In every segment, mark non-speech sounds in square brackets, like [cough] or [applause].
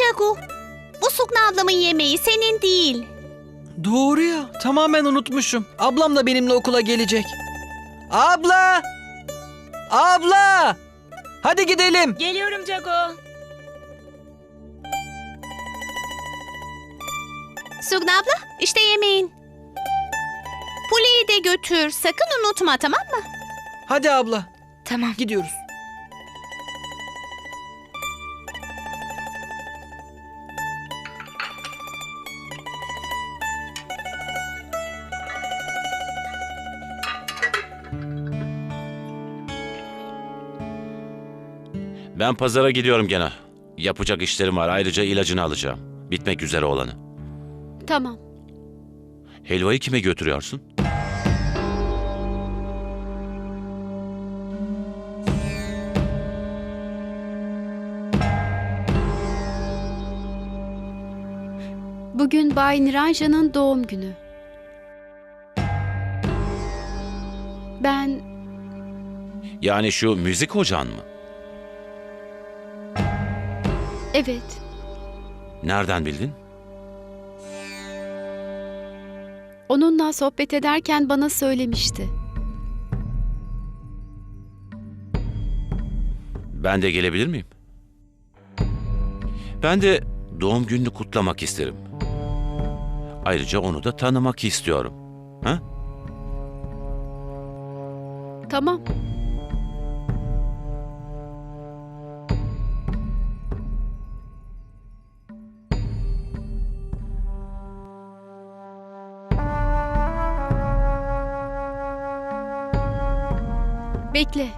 Cagu. Bu Sukna ablamın yemeği senin değil. Doğru ya. Tamamen unutmuşum. Ablam da benimle okula gelecek. Abla! Abla! Hadi gidelim. Geliyorum Cago. Sugna abla işte yemeğin. Puli'yi de götür. Sakın unutma tamam mı? Hadi abla. Tamam. Gidiyoruz. Ben pazara gidiyorum gene. Yapacak işlerim var. Ayrıca ilacını alacağım. Bitmek üzere olanı. Tamam. Helvayı kime götürüyorsun? Bugün Bay Niranja'nın doğum günü. Ben Yani şu müzik hocan mı? Evet Nereden bildin? onunla sohbet ederken bana söylemişti. Ben de gelebilir miyim? Ben de doğum gününü kutlamak isterim. Ayrıca onu da tanımak istiyorum. Ha? Tamam. Bekle.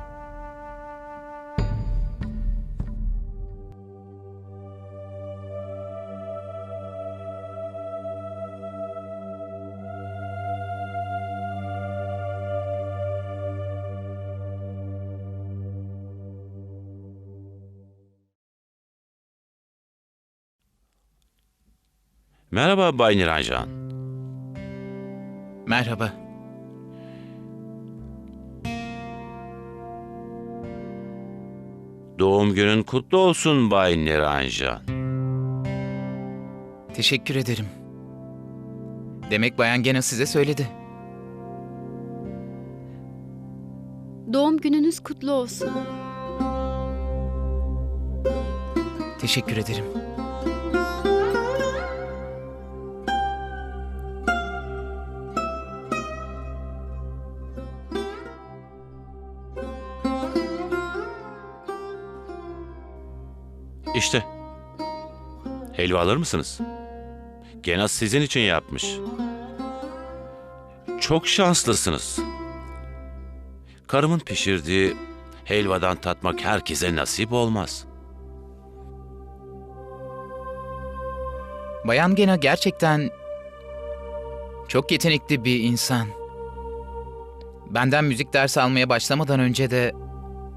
Merhaba Bay Niranjan. Merhaba. Doğum günün kutlu olsun Bay Niranjan. Teşekkür ederim. Demek Bayan Gena size söyledi. Doğum gününüz kutlu olsun. Teşekkür ederim. İşte. Helva alır mısınız? Gene sizin için yapmış. Çok şanslısınız. Karımın pişirdiği helvadan tatmak herkese nasip olmaz. Bayan Gena gerçekten çok yetenekli bir insan. Benden müzik dersi almaya başlamadan önce de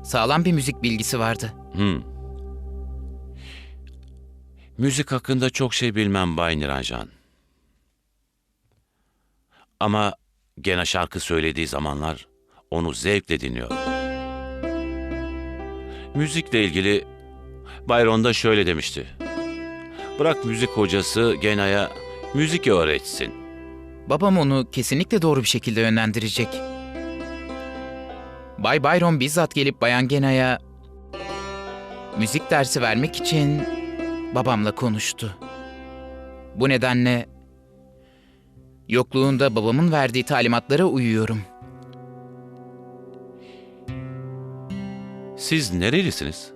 sağlam bir müzik bilgisi vardı. Hmm. Müzik hakkında çok şey bilmem Bay Niranjan. Ama gene şarkı söylediği zamanlar onu zevkle dinliyorum. Müzikle ilgili Byron da şöyle demişti. Bırak müzik hocası Gena'ya müzik öğretsin. Babam onu kesinlikle doğru bir şekilde yönlendirecek. Bay Byron bizzat gelip Bayan Gena'ya müzik dersi vermek için babamla konuştu. Bu nedenle yokluğunda babamın verdiği talimatlara uyuyorum. Siz nerelisiniz?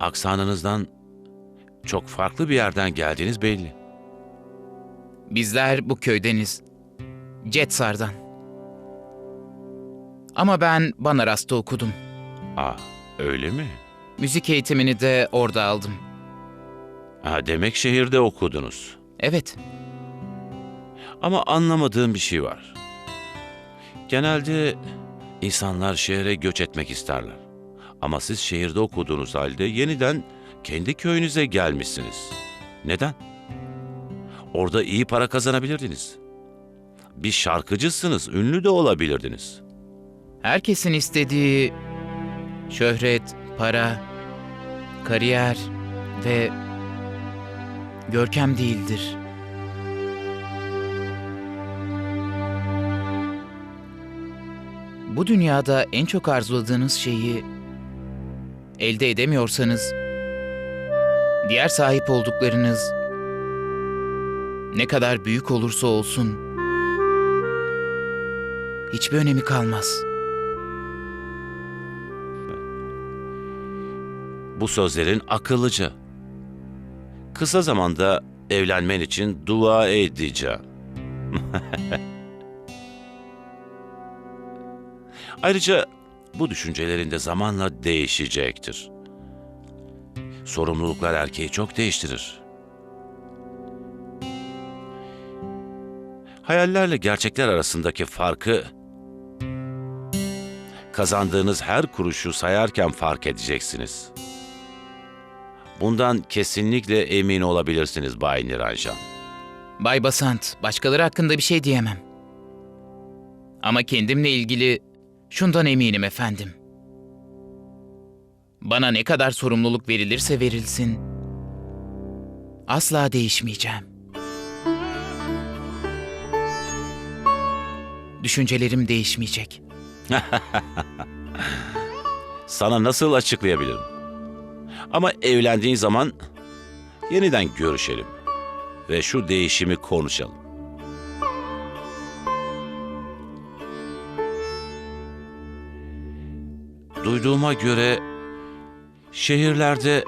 Aksanınızdan çok farklı bir yerden geldiğiniz belli. Bizler bu köydeniz. Cetsar'dan. Ama ben Banaras'ta okudum. Aa, öyle mi? Müzik eğitimini de orada aldım. Ha, demek şehirde okudunuz. Evet, Ama anlamadığım bir şey var. Genelde insanlar şehre göç etmek isterler. Ama siz şehirde okuduğunuz halde yeniden kendi köyünüze gelmişsiniz. Neden? Orada iyi para kazanabilirdiniz. Bir şarkıcısınız, ünlü de olabilirdiniz. herkesin istediği şöhret, para, kariyer, ve görkem değildir. Bu dünyada en çok arzuladığınız şeyi elde edemiyorsanız diğer sahip olduklarınız ne kadar büyük olursa olsun hiçbir önemi kalmaz. Bu sözlerin akıllıca. Kısa zamanda evlenmen için dua edeceğim. [laughs] Ayrıca bu düşüncelerin de zamanla değişecektir. Sorumluluklar erkeği çok değiştirir. Hayallerle gerçekler arasındaki farkı kazandığınız her kuruşu sayarken fark edeceksiniz. Bundan kesinlikle emin olabilirsiniz Bay Niranjan. Bay Basant, başkaları hakkında bir şey diyemem. Ama kendimle ilgili şundan eminim efendim. Bana ne kadar sorumluluk verilirse verilsin, asla değişmeyeceğim. Düşüncelerim değişmeyecek. [laughs] Sana nasıl açıklayabilirim? Ama evlendiğin zaman yeniden görüşelim ve şu değişimi konuşalım. Duyduğuma göre şehirlerde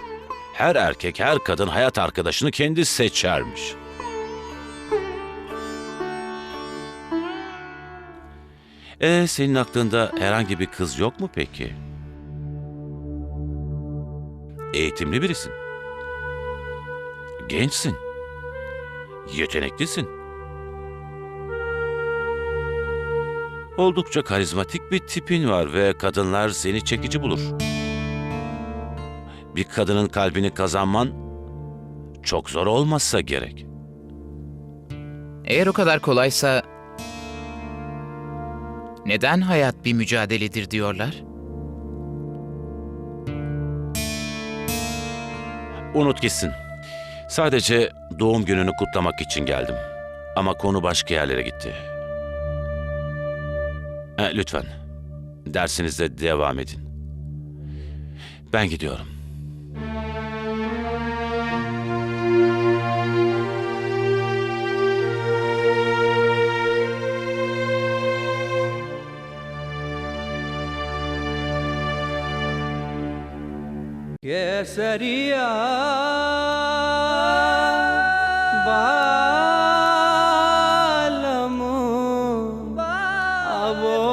her erkek, her kadın hayat arkadaşını kendi seçermiş. E senin aklında herhangi bir kız yok mu peki? Eğitimli birisin. Gençsin. Yeteneklisin. Oldukça karizmatik bir tipin var ve kadınlar seni çekici bulur. Bir kadının kalbini kazanman çok zor olmazsa gerek. Eğer o kadar kolaysa neden hayat bir mücadeledir diyorlar? Unut gitsin. Sadece doğum gününü kutlamak için geldim. Ama konu başka yerlere gitti. Ha, lütfen. Dersinizde devam edin. Ben gidiyorum. ¿Qué sería?